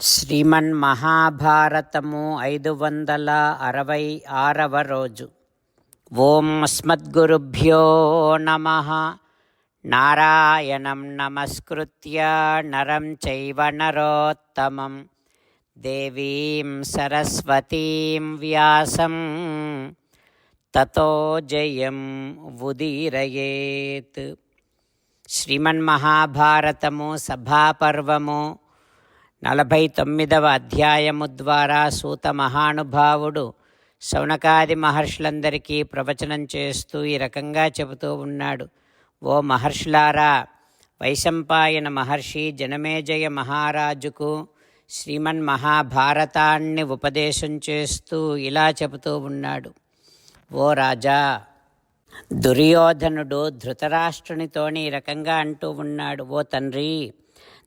శ్రీమన్ మహాభారతము ఐదు వందల అరవై ఆరవ రోజు. ఓం అస్మద్గురుభ్యో నమ. నారాయణం నమస్కృత్య నరం చైవ నరోత్తమం. దేవీం సరస్వతీం వ్యాసం. తతో జయం ఉదీరయేత్. శ్రీమన్మహాభారతము సభాపర్వము నలభై తొమ్మిదవ అధ్యాయము ద్వారా సూత మహానుభావుడు శౌనకాది మహర్షులందరికీ ప్రవచనం చేస్తూ ఈ రకంగా చెబుతూ ఉన్నాడు. ఓ మహర్షులారా వైశంపాయన మహర్షి జనమేజయ మహారాజుకు శ్రీమన్ మహాభారతాన్ని ఉపదేశం చేస్తూ ఇలా చెబుతూ ఉన్నాడు. ఓ రాజా దుర్యోధనుడు ధృతరాష్ట్రునితోని ఈ రకంగా అంటూ ఉన్నాడు. ఓ తండ్రి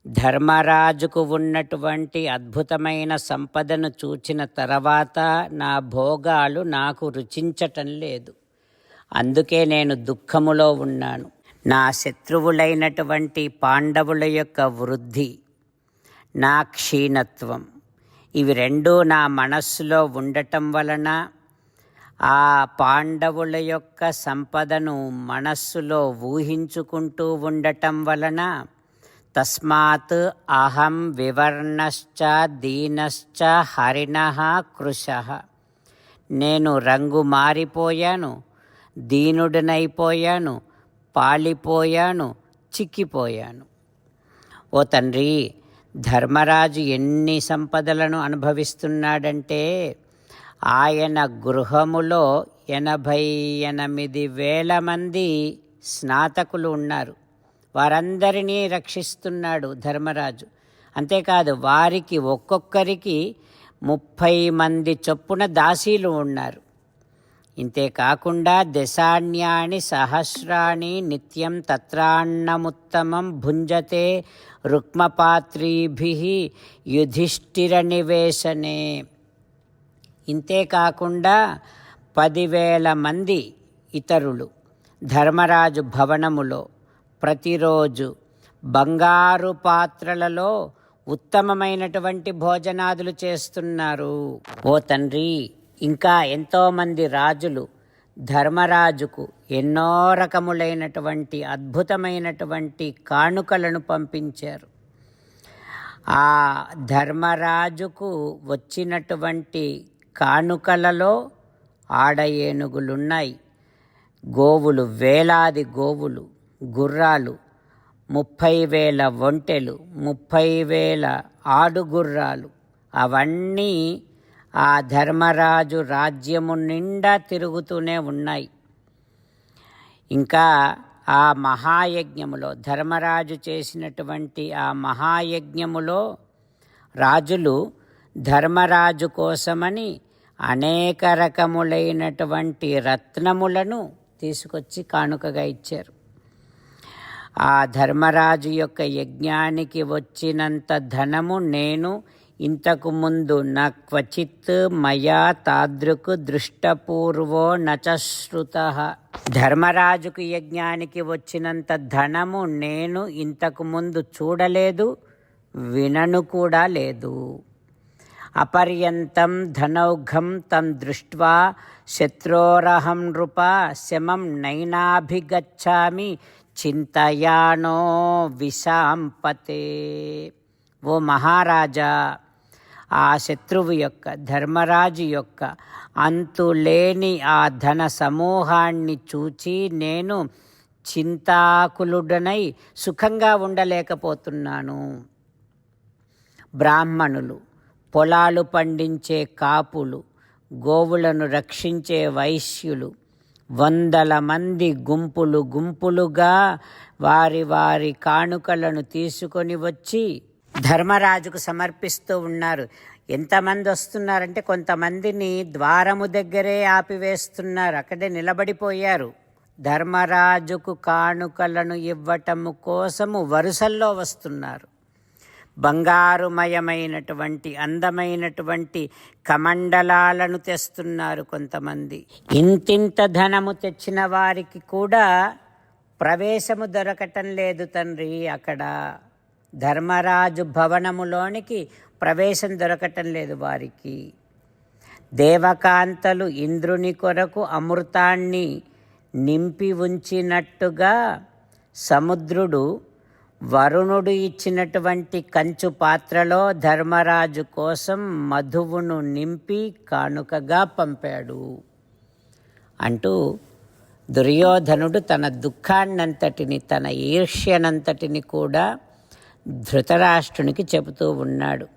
ధర్మరాజుకు ఉన్నటువంటి అద్భుతమైన సంపదను చూచిన తర్వాత నా భోగాలు నాకు రుచించటం లేదు. అందుకే నేను దుఃఖములో ఉన్నాను. నా శత్రువులైనటువంటి పాండవుల యొక్క వృద్ధి నా క్షీణత్వం ఇవి రెండూ నా మనస్సులో ఉండటం వలన ఆ పాండవుల యొక్క సంపదను మనస్సులో ఊహించుకుంటూ ఉండటం వలన తస్మాత్ అహం వివర్ణశ్చ దీనశ్చ హరిణ కృశ. నేను రంగు మారిపోయాను దీనుడినైపోయాను పాలిపోయాను చిక్కిపోయాను. ఓ తండ్రి ధర్మరాజు ఎన్ని సంపదలను అనుభవిస్తున్నాడంటే ఆయన గృహములో ఎనభై ఎనిమిది వేల మంది స్నాతకులు ఉన్నారు. వారందరినీ రక్షిస్తున్నాడు ధర్మరాజు. అంతేకాదు వారికి ఒక్కొక్కరికి ముప్పై మంది చొప్పున దాసీలు ఉన్నారు. ఇంతేకాకుండా దశాన్యాని సహస్రాణి నిత్యం తత్రాన్నముత్తమం భుంజతే రుక్మపాత్రీభి యుధిష్ఠిర నివేశనే. ఇంతేకాకుండా పదివేల మంది ఇతరులు ధర్మరాజు భవనములో ప్రతిరోజు బంగారు పాత్రలలో ఉత్తమమైనటువంటి భోజనాదులు చేస్తున్నారు. ఓ తండ్రి ఇంకా ఎంతోమంది రాజులు ధర్మరాజుకు ఎన్నో రకములైనటువంటి అద్భుతమైనటువంటి కానుకలను పంపించారు. ఆ ధర్మరాజుకు వచ్చినటువంటి కానుకలలో ఆడ ఏనుగులున్నాయి. గోవులు వేలాది గోవులు గుర్రాలు ముప్పై వేల ఒంటెలు ముప్పై వేల ఆడుగుర్రాలు. అవన్నీ ఆ ధర్మరాజు రాజ్యము నిండా తిరుగుతూనే ఉన్నాయి. ఇంకా ఆ మహాయజ్ఞములో ధర్మరాజు చేసినటువంటి ఆ మహాయజ్ఞములో రాజులు ధర్మరాజు కోసమని అనేక రకములైనటువంటి రత్నములను తీసుకొచ్చి కానుకగా ఇచ్చారు. ఆ ధర్మరాజు యొక్క యజ్ఞానికి వచ్చినంత ధనము నేను ఇంతకు ముందు న క్వచిత్ మయా తాదృక్ దృష్టపూర్వో నచశ్రుత. ధర్మరాజుకు యజ్ఞానికి వచ్చినంత ధనము నేను ఇంతకు ముందు చూడలేదు వినను కూడా లేదు. అపర్యంతం ధనౌఘం తం దృష్ట్వా శత్రోరహం నృప శమం నైనాభిగచ్చామి చింతయానో విశాంపతే. ఓ మహారాజా ఆ శత్రువు యొక్క ధర్మరాజు యొక్క అంతులేని ఆ ధన సమూహాన్ని చూచి నేను చింతాకులుడనై సుఖంగా ఉండలేకపోతున్నాను. బ్రాహ్మణులు పొలాలు పండించే కాపులు గోవులను రక్షించే వైశ్యులు వందల మంది గుంపులు గుంపులుగా వారి వారి కానుకలను తీసుకొని వచ్చి ధర్మరాజుకు సమర్పిస్తూ ఉన్నారు. ఎంతమంది వస్తున్నారంటే కొంతమందిని ద్వారము దగ్గరే ఆపివేస్తున్నారు. అక్కడే నిలబడిపోయారు. ధర్మరాజుకు కానుకలను ఇవ్వటము కోసము వరుసల్లో వస్తున్నారు. బంగారుమయమైనటువంటి అందమైనటువంటి కమండలాలను తెస్తున్నారు కొంతమంది. ఇంతింత ధనము తెచ్చిన వారికి కూడా ప్రవేశము దొరకటం లేదు తండ్రి. అక్కడ ధర్మరాజు భవనములోనికి ప్రవేశం దొరకటం లేదు వారికి. దేవకాంతలు ఇంద్రుని కొరకు అమృతాన్ని నింపి ఉంచినట్టుగా సముద్రుడు వరుణుడు ఇచ్చినటువంటి కంచు పాత్రలో ధర్మరాజు కోసం మధువును నింపి కానుకగా పంపాడు. అంటూ దుర్యోధనుడు తన దుఃఖాన్నంతటిని తన ఈర్ష్యనంతటిని కూడా ధృతరాష్ట్రునికి చెబుతూ ఉన్నాడు.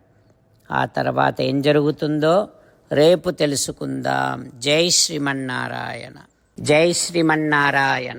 ఆ తర్వాత ఏం జరుగుతుందో రేపు తెలుసుకుందాం. జై శ్రీమన్నారాయణ. జై శ్రీమన్నారాయణ.